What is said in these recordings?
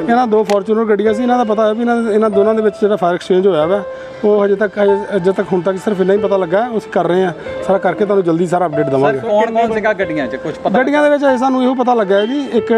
ਇਹਨਾਂ ਦੋ ਫੋਰਚੂਨਰ ਗੱਡੀਆਂ ਸੀ ਇਹਨਾਂ ਦਾ ਪਤਾ ਹੈ ਵੀ ਇਹਨਾਂ ਇਹਨਾਂ ਦੋਨਾਂ ਦੇ ਵਿੱਚ ਜਿਹੜਾ ਫਾਇਰ ਐਕਸਚੇਂਜ ਹੋਇਆ ਵਾ ਉਹ ਹਜੇ ਤੱਕ ਹਜੇ ਅਜੇ ਤੱਕ ਹੁਣ ਤੱਕ ਸਿਰਫ ਇੰਨਾ ਹੀ ਪਤਾ ਲੱਗਾ ਹੈ, ਅਸੀਂ ਕਰ ਰਹੇ ਹਾਂ। ਸਾਰਾ ਕਰਕੇ ਤੁਹਾਨੂੰ ਜਲਦੀ ਸਾਰਾ ਅਪਡੇਟ ਦਵਾਂਗੇ। ਕੌਣ ਕੌਣ ਸੀਗਾ ਗੱਡੀਆਂ 'ਚ? ਕੁਝ ਪਤਾ ਗੱਡੀਆਂ ਦੇ ਵਿੱਚ ਅਜੇ ਸਾਨੂੰ ਇਹੋ ਪਤਾ ਲੱਗਾ ਹੈ ਜੀ ਇੱਕ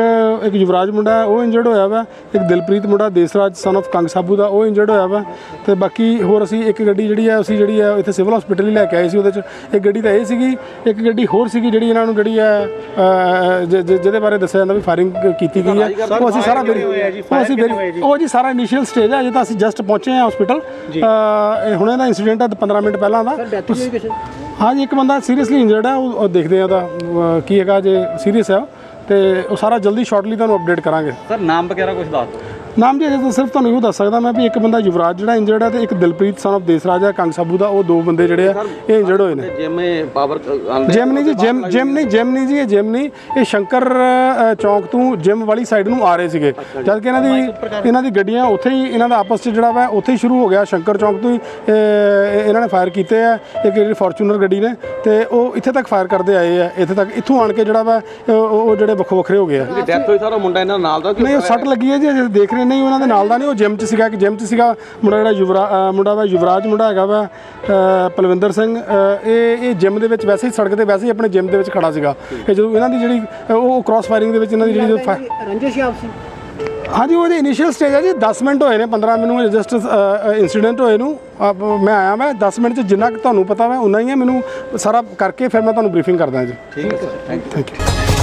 ਇੱਕ ਯੁਵਰਾਜ ਮੁੰਡਾ ਹੈ, ਉਹ ਇੰਜਰਡ ਹੋਇਆ ਵਾ ਇੱਕ ਦਿਲਪ੍ਰੀਤ ਮੁੰਡਾ ਦੇਸਰਾਜ ਸਨ of ਕੰਗ ਸਾਬੂ ਦਾ ਉਹ ਇੰਜਰਡ ਹੋਇਆ ਵਾ। ਤੇ ਬਾਕੀ ਹੋਰ ਅਸੀਂ ਇੱਕ ਗੱਡੀ ਜਿਹੜੀ ਹੈ ਅਸੀਂ ਜਿਹੜੀ ਹੈ ਇੱਥੇ ਸਿਵਲ ਹਸਪੀਟਲ ਹੀ ਲੈ ਕੇ ਆਏ ਸੀ ਉਹਦੇ ਚ। ਇੱਕ ਗੱਡੀ ਤਾਂ ਇਹ ਸੀਗੀ ਇੱਕ ਗੱਡੀ ਹੋਰ ਸੀਗੀ ਜਿਹੜੀ ਇਹਨਾਂ ਨੂੰ ਜਿਹੜੀ ਹੈ ਜਿਹਦੇ ਬਾਰੇ ਦੱਸਿਆ ਜਾਂਦਾ ਵੀ ਫਾਇਰਿੰਗ ਕੀਤੀ ਗਈ ਹੈ। ਉਹ ਅਸੀਂ ਸਾਰਾ ਵੈਰੀ ਉਹ ਅਸੀਂ ਵੈਰੀ ਉਹ ਜੀ ਸਾਰਾ ਇਨੀਸ਼ੀਅਲ ਸਟੇਜ ਹੈ ਅਜੇ ਤਾਂ ਅਸੀਂ ਜਸਟ ਪਹੁੰਚੇ ਹਾਂ ਹਸਪੀਟਲ ਹੁਣੇ ਦਾ ਇਨਸੀਡੈਂਟ ਹੈ 15 ਮਿੰਟ ਪਹਿਲਾਂ ਦਾ? ਹਾਂਜੀ ਇੱਕ ਬੰਦਾ ਸੀਰੀਅਸਲੀ ਇੰਜਰਡ ਹੈ ਉਹ ਦੇਖਦੇ ਆ ਉਹਦਾ ਕੀ ਹੈਗਾ ਜੇ ਸੀਰੀਅਸ ਹੈ ਉਹ, ਤੇ ਉਹ ਸਾਰਾ ਜਲਦੀ ਸ਼ਾਰਟਲੀ ਤੁਹਾਨੂੰ ਅਪਡੇਟ ਕਰਾਂਗੇ। ਸਰ ਨਾਮ ਵਗੈਰਾ ਕੁਝ ਦੱਸ ਦਿਓ। ਨਾਮ ਜੀ ਅਜੇ ਤਾਂ ਸਿਰਫ ਤੁਹਾਨੂੰ ਇਹੋ ਦੱਸ ਸਕਦਾ ਮੈਂ ਵੀ ਇੱਕ ਬੰਦਾ ਯੁਵਰਾਜ ਜਿਹੜਾ ਇੰਜਰਡ ਹੈ ਤੇ ਇੱਕ ਦਿਲਪ੍ਰੀਤ ਸਨ of ਦੇਸਰਾਜ ਹੈ ਕੰਗ ਸਾਬੂ ਦਾ ਉਹ ਦੋ ਬੰਦੇ ਜਿਹੜੇ ਆ ਇਹ ਇੰਜਰਡ ਹੋਏ ਨੇ। ਪਾਵਰ ਜਿਮ ਨਹੀਂ ਜੀ ਜਿਮ ਜਿਮ ਨਹੀਂ ਜਿਮ ਨਹੀਂ ਜੀ ਇਹ ਜਿਮ ਨਹੀਂ ਇਹ ਸ਼ੰਕਰ ਚੌਂਕ ਤੋਂ ਜਿਮ ਵਾਲੀ ਸਾਈਡ ਨੂੰ ਆ ਰਹੇ ਸੀਗੇ। ਜਦ ਕਿ ਇਹਨਾਂ ਦੀ ਇਹਨਾਂ ਦੀ ਗੱਡੀਆਂ ਉੱਥੇ ਹੀ ਇਹਨਾਂ ਦਾ ਆਪਸ 'ਚ ਜਿਹੜਾ ਵਾ ਉੱਥੇ ਹੀ ਸ਼ੁਰੂ ਹੋ ਗਿਆ ਸ਼ੰਕਰ ਚੌਂਕ ਤੋਂ ਹੀ ਇਹਨਾਂ ਨੇ ਫਾਇਰ ਕੀਤੇ ਆ ਇੱਕ ਜਿਹੜੀ ਫੋਰਚੂਨਰ ਗੱਡੀ ਨੇ ਤੇ ਉਹ ਇੱਥੇ ਤੱਕ ਫਾਇਰ ਕਰਦੇ ਆਏ ਆ ਇੱਥੇ ਤੱਕ ਇੱਥੋਂ ਆਣ ਕੇ ਜਿਹੜਾ ਵਾ ਉਹ ਜਿਹੜੇ ਵੱਖੋ ਵੱਖਰੇ ਹੋ ਗਏ ਆ। ਡੈਥ ਹੋਈ ਸਾਰਾ ਮੁੰਡਾ ਇਹਨਾਂ ਨਾਲ ਦਾ ਨਹੀਂ ਉਹ ਸੱਟ ਲੱਗੀ ਹੈ ਜੀ ਦੇਖ ਰਹੇ ਨਹੀਂ ਉਹਨਾਂ ਦੇ ਨਾਲ ਦਾ ਨਹੀਂ ਉਹ ਜਿਮ 'ਚ ਸੀਗਾ ਕਿ ਜਿਮ 'ਚ ਸੀਗਾ ਮੁੰਡਾ ਜਿਹੜਾ ਯੁਵਰਾ ਮੁੰਡਾ ਵਾ ਯੁਵਰਾਜ ਮੁੰਡਾ ਹੈਗਾ ਵਾ ਅ, ਪਲਵਿੰਦਰ ਸਿੰਘ ਇਹ ਇਹ ਜਿਮ ਦੇ ਵਿੱਚ ਵੈਸੇ ਹੀ ਸੜਕ ਤੇ ਵੈਸੇ ਹੀ ਆਪਣੇ ਜਿਮ ਦੇ ਵਿੱਚ ਖੜਾ ਸੀਗਾ। ਇਹ ਜਦੋਂ ਇਹਨਾਂ ਦੀ ਜਿਹੜੀ ਉਹ ਕ੍ਰਾਸ ਫਾਇਰਿੰਗ ਦੇ ਵਿੱਚ ਇਹਨਾਂ ਦੀ ਜਿਹੜੀ ਰੰਜਿਸ਼ ਆਪਸੀ ਹਾਂਜੀ ਉਹਦੇ ਇਨੀਸ਼ੀਅਲ ਸਟੇਜ ਹੈ ਜੀ 10 ਮਿੰਟ ਹੋਏ ਨੇ 15 ਮੈਨੂੰ ਜਸਟ ਇਨਸੀਡੈਂਟ ਹੋਏ ਨੂੰ। ਆਪ- ਮੈਂ ਆਇਆ ਮੈਂ 10 ਮਿੰਟ ਚ ਜਿੰਨਾ ਕੁ ਤੁਹਾਨੂੰ ਪਤਾ ਵਾ ਉਨਾ ਹੀ ਹੈ ਮੈਨੂੰ ਸਾਰਾ ਕਰਕੇ ਫਿਰ ਮੈਂ ਤੁਹਾਨੂੰ ਬਰੀਫਿੰਗ ਕਰਦਾ ਜੀ। ਠੀਕ ਹੈ ਸਰ ਥੈਂਕ ਯੂ